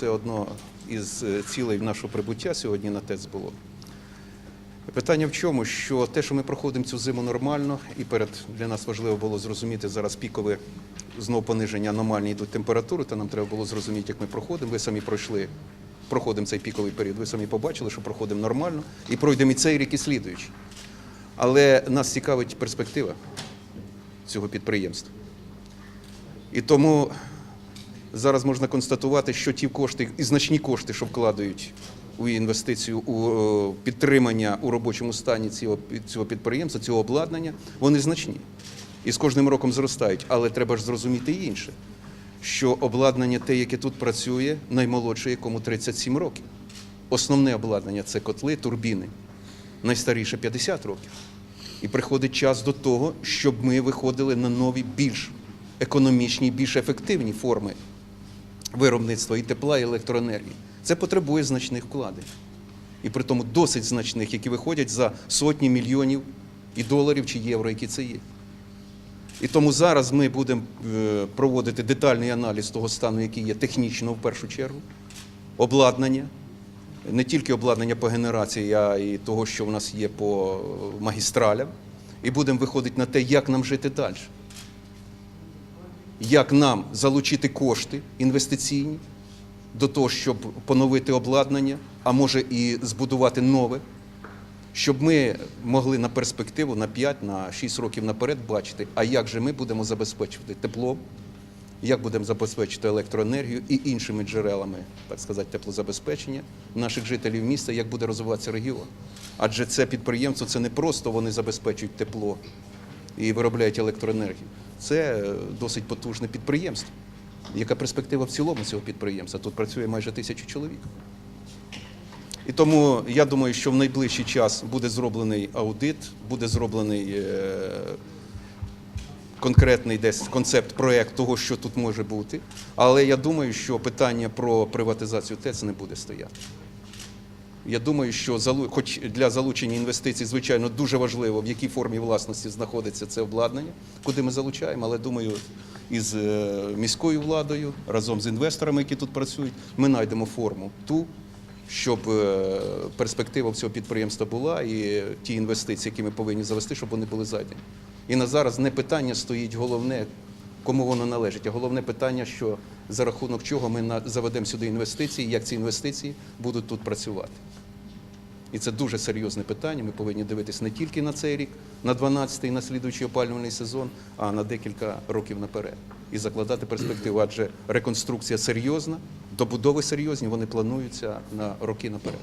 Це одно із е, цілей нашого прибуття сьогодні на ТЕЦ було. Питання в чому? Що те, що ми проходимо цю зиму нормально, і перед для нас важливо було зрозуміти зараз пікове знову пониження аномальні йдуть температури, то нам треба було зрозуміти, як ми проходимо. Ви самі пройшли, проходимо цей піковий період. Ви самі побачили, що проходимо нормально, і пройдемо і цей рік, і слідуючий. Але нас цікавить перспектива цього підприємства. І тому зараз можна констатувати, що ті кошти і значні кошти, що вкладають у інвестицію у е, підтримання у робочому стані цього, цього підприємства, цього обладнання, вони значні. І з кожним роком зростають. Але треба ж зрозуміти інше, що обладнання, те, яке тут працює, наймолодше, якому 37 років. Основне обладнання це котли, турбіни. Найстаріше 50 років. І приходить час до того, щоб ми виходили на нові, більш економічні, більш ефективні форми виробництва і тепла, і електроенергії. Це потребує значних вкладень. І при тому досить значних, які виходять за сотні мільйонів і доларів чи євро, які це є. І тому зараз ми будемо е, проводити детальний аналіз того стану, який є технічно в першу чергу, обладнання, не тільки обладнання по генерації, а й того, що в нас є по магістралям, і будемо виходити на те, як нам жити далі. Як нам залучити кошти інвестиційні до того, щоб поновити обладнання, а може і збудувати нове, щоб ми могли на перспективу на 5, на 6 років наперед бачити, а як же ми будемо забезпечувати теплом, як будемо забезпечити електроенергію і іншими джерелами, так сказати, теплозабезпечення наших жителів міста, як буде розвиватися регіон. Адже це підприємство це не просто вони забезпечують тепло і виробляють електроенергію. Це е, досить потужне підприємство. Яка перспектива в цілому цього підприємства? Тут працює майже тисячу чоловік. І тому я думаю, що в найближчий час буде зроблений аудит, буде зроблений е, конкретний десь концепт, проєкт того, що тут може бути. Але я думаю, що питання про приватизацію ТЕЦ не буде стояти. Я думаю, що хоч для залучення інвестицій, звичайно, дуже важливо, в якій формі власності знаходиться це обладнання, куди ми залучаємо, але думаю, із е, міською владою, разом з інвесторами, які тут працюють, ми знайдемо форму ту, щоб е, перспектива цього підприємства була і ті інвестиції, які ми повинні завести, щоб вони були зайдені. І на зараз не питання стоїть головне, кому воно належить, а головне питання, що за рахунок чого ми заведемо сюди інвестиції, як ці інвестиції будуть тут працювати. І це дуже серйозне питання. Ми повинні дивитись не тільки на цей рік, на 12-й, на слідуючий опалювальний сезон, а на декілька років наперед. І закладати перспективу, адже реконструкція серйозна, добудови серйозні, вони плануються на роки наперед.